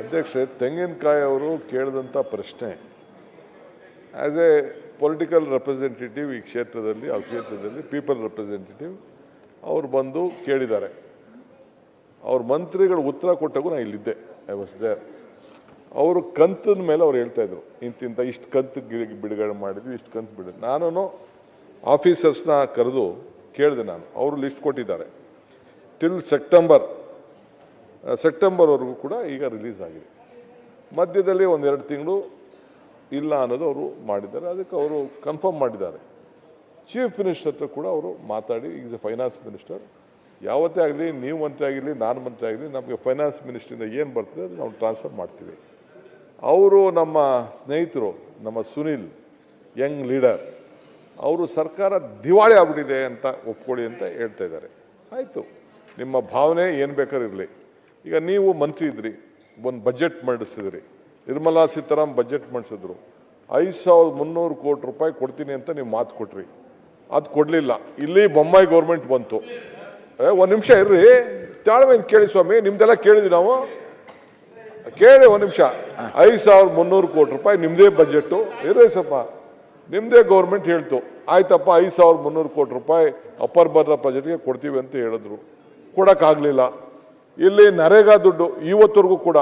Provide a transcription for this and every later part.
ಅಧ್ಯಕ್ಷೆ ತೆಂಗಿನಕಾಯಿ ಅವರು ಕೇಳಿದಂಥ ಪ್ರಶ್ನೆ ಆ್ಯಸ್ ಎ ಪೊಲಿಟಿಕಲ್ ರೆಪ್ರೆಸೆಂಟೇಟಿವ್ ಈ ಕ್ಷೇತ್ರದಲ್ಲಿ, ಆ ಕ್ಷೇತ್ರದಲ್ಲಿ ಪೀಪಲ್ ರೆಪ್ರೆಸೆಂಟೇಟಿವ್ ಅವ್ರು ಬಂದು ಕೇಳಿದ್ದಾರೆ. ಅವ್ರ ಮಂತ್ರಿಗಳು ಉತ್ತರ ಕೊಟ್ಟಾಗೂ ನಾನು ಇಲ್ಲಿದ್ದೆ ಐ ವಾಸ್ ದೇರ್ ಅವರು ಕಂತಿನ ಮೇಲೆ ಅವ್ರು ಹೇಳ್ತಾ ಇದ್ರು ಇಂತಿಂತ ಇಷ್ಟು ಕಂತು ಬಿಡುಗಡೆ ಮಾಡಿದ್ವಿ, ಇಷ್ಟು ಕಂತು ಬಿಡ ನಾನು ಆಫೀಸರ್ಸ್ನ ಕರೆದು ಕೇಳಿದೆ ನಾನು, ಅವರು ಲಿಸ್ಟ್ ಕೊಟ್ಟಿದ್ದಾರೆ. ಟಿಲ್ ಸೆಪ್ಟೆಂಬರ್ ಸೆಪ್ಟೆಂಬರ್ವರೆಗೂ ಕೂಡ ಈಗ ರಿಲೀಸ್ ಆಗಿದೆ. ಮಧ್ಯದಲ್ಲಿ ಒಂದೆರಡು ತಿಂಗಳು ಇಲ್ಲ ಅನ್ನೋದು ಅವರು ಮಾಡಿದ್ದಾರೆ. ಅದಕ್ಕೆ ಅವರು ಕನ್ಫರ್ಮ್ ಮಾಡಿದ್ದಾರೆ. ಚೀಫ್ ಮಿನಿಸ್ಟರ್ ಹತ್ರ ಕೂಡ ಅವರು ಮಾತಾಡಿ ಈಸ್ ಎ ಫೈನಾನ್ಸ್ ಮಿನಿಸ್ಟರ್ ಯಾವತ್ತೇ ಆಗಲಿ ನೀವು ಮಂತ್ರಿ ಆಗಿರಲಿ ನಾನು ಮಂತ್ರಿ ಆಗಲಿ, ನಮಗೆ ಫೈನಾನ್ಸ್ ಮಿನಿಸ್ಟ್ರಿಂದ ಏನು ಬರ್ತದೆ ಅದು ನಾವು ಟ್ರಾನ್ಸ್ಫರ್ ಮಾಡ್ತೀವಿ. ಅವರು ನಮ್ಮ ಸ್ನೇಹಿತರು, ನಮ್ಮ ಸುನಿಲ್ ಯಂಗ್ ಲೀಡರ್ ಅವರು ಸರ್ಕಾರ ದಿವಾಳಿ ಆಗ್ಬಿಟ್ಟಿದೆ ಅಂತ ಒಪ್ಕೊಳ್ಳಿ ಅಂತ ಹೇಳ್ತಾ ಇದ್ದಾರೆ. ಆಯಿತು. ನಿಮ್ಮ ಭಾವನೆ ಏನು ಬೇಕಾದ್ರೂ ಇರಲಿ. ಈಗ ನೀವು ಮಂತ್ರಿ ಇದ್ರಿ ಒಂದು ಬಜೆಟ್ ಮಂಡಿಸಿದ್ರಿ. ನಿರ್ಮಲಾ ಸೀತಾರಾಮ್ ಬಜೆಟ್ ಮಂಡಿಸಿದ್ರು. ಐದು ಸಾವಿರದ ಮುನ್ನೂರು ಕೋಟಿ ರೂಪಾಯಿ ಕೊಡ್ತೀನಿ ಅಂತ ನೀವು ಮಾತು ಕೊಟ್ರಿ. ಅದು ಕೊಡಲಿಲ್ಲ. ಇಲ್ಲಿ ಬೊಮ್ಮಾಯಿ ಗೌರ್ಮೆಂಟ್ ಬಂತು. ಒಂದು ನಿಮಿಷ ಇರ್ರಿ. ತಾಳ್ಮೆಯಿಂದ ಕೇಳಿ ಸ್ವಾಮಿ, ನಿಮ್ದೆಲ್ಲ ಕೇಳಿದ್ವಿ ನಾವು. ಕೇಳಿ ಒಂದು ನಿಮಿಷ. ಐದು ಸಾವಿರದ ಮುನ್ನೂರು ಕೋಟಿ ರೂಪಾಯಿ ನಿಮ್ಮದೇ ಬಜೆಟ್ಟು ಇರ್ರಿ ಸ್ವಲ್ಪ. ನಿಮ್ಮದೇ ಗೌರ್ಮೆಂಟ್ ಹೇಳ್ತು. ಆಯ್ತಪ್ಪ, ಐದು ಸಾವಿರದ ಮುನ್ನೂರು ಕೋಟಿ ರೂಪಾಯಿ ಅಪ್ಪರ್ ಬರ್ರ ಬಜೆಟ್ಗೆ ಕೊಡ್ತೀವಿ ಅಂತ ಹೇಳಿದ್ರು. ಕೊಡಕ್ಕಾಗ್ಲಿಲ್ಲ. ಇಲ್ಲಿ ನರೇಗಾ ದುಡ್ಡು ಇವತ್ತವರೆಗೂ ಕೂಡ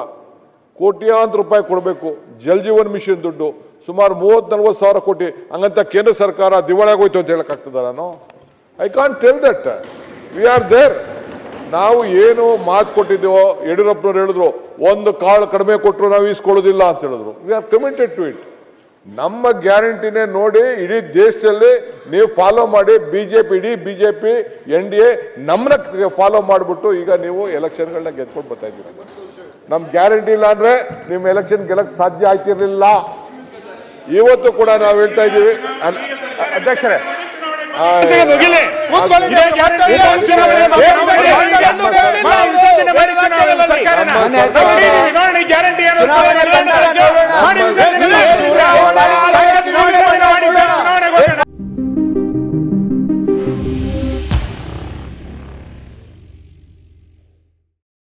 ಕೋಟ್ಯಾಂತರ ರೂಪಾಯಿ ಕೊಡಬೇಕು, ಜಲ್ ಜೀವನ್ ಮಿಷನ್ ದುಡ್ಡು, ಸುಮಾರು ಮೂವತ್ತು ನಲ್ವತ್ತು ಸಾವಿರ ಕೋಟಿ, ಹಂಗಂತ ಕೇಂದ್ರ ಸರ್ಕಾರ ದಿವಾಳಿಯಾಗೋಯ್ತು ಅಂತ ಹೇಳಕ್ಕಾಗ್ತದ ನಾನು? I can't tell that we are there ನಾವು ಏನು ಮಾತು ಕೊಟ್ಟಿದ್ದೇವೋ, ಯಡಿಯೂರಪ್ಪನವ್ರು ಹೇಳಿದ್ರು, ಒಂದು ಕಾಳು ಕಡಿಮೆ ಕೊಟ್ಟರು ನಾವು ಈಸ್ಕೊಳ್ಳೋದಿಲ್ಲ ಅಂತ ಹೇಳಿದ್ರು. We are committed to it ನಮ್ಮ ಗ್ಯಾರಂಟಿನೇ ನೋಡಿ ಇಡೀ ದೇಶದಲ್ಲಿ ನೀವು ಫಾಲೋ ಮಾಡಿ ಬಿ ಜೆ ಪಿ ಇಡೀ B J P N D A ನಮ್ಮನ್ನ ಫಾಲೋ ಮಾಡಿಬಿಟ್ಟು ಈಗ ನೀವು ಎಲೆಕ್ಷನ್ಗಳನ್ನ ಗೆದ್ಕೊಂಡು ಬರ್ತಾ ಇದ್ದೀರಿ. ನಮ್ಮ ಗ್ಯಾರಂಟಿ ಇಲ್ಲ ಅಂದ್ರೆ ನಿಮ್ಮ ಎಲೆಕ್ಷನ್ ಗೆಲ್ಲಕ್ ಸಾಧ್ಯ ಆಗ್ತಿರಲಿಲ್ಲ. ಇವತ್ತು ಕೂಡ ನಾವು ಹೇಳ್ತಾ ಇದ್ದೀವಿ. ಅಧ್ಯಕ್ಷರೇ ಗ್ಯಾರಂಟಿ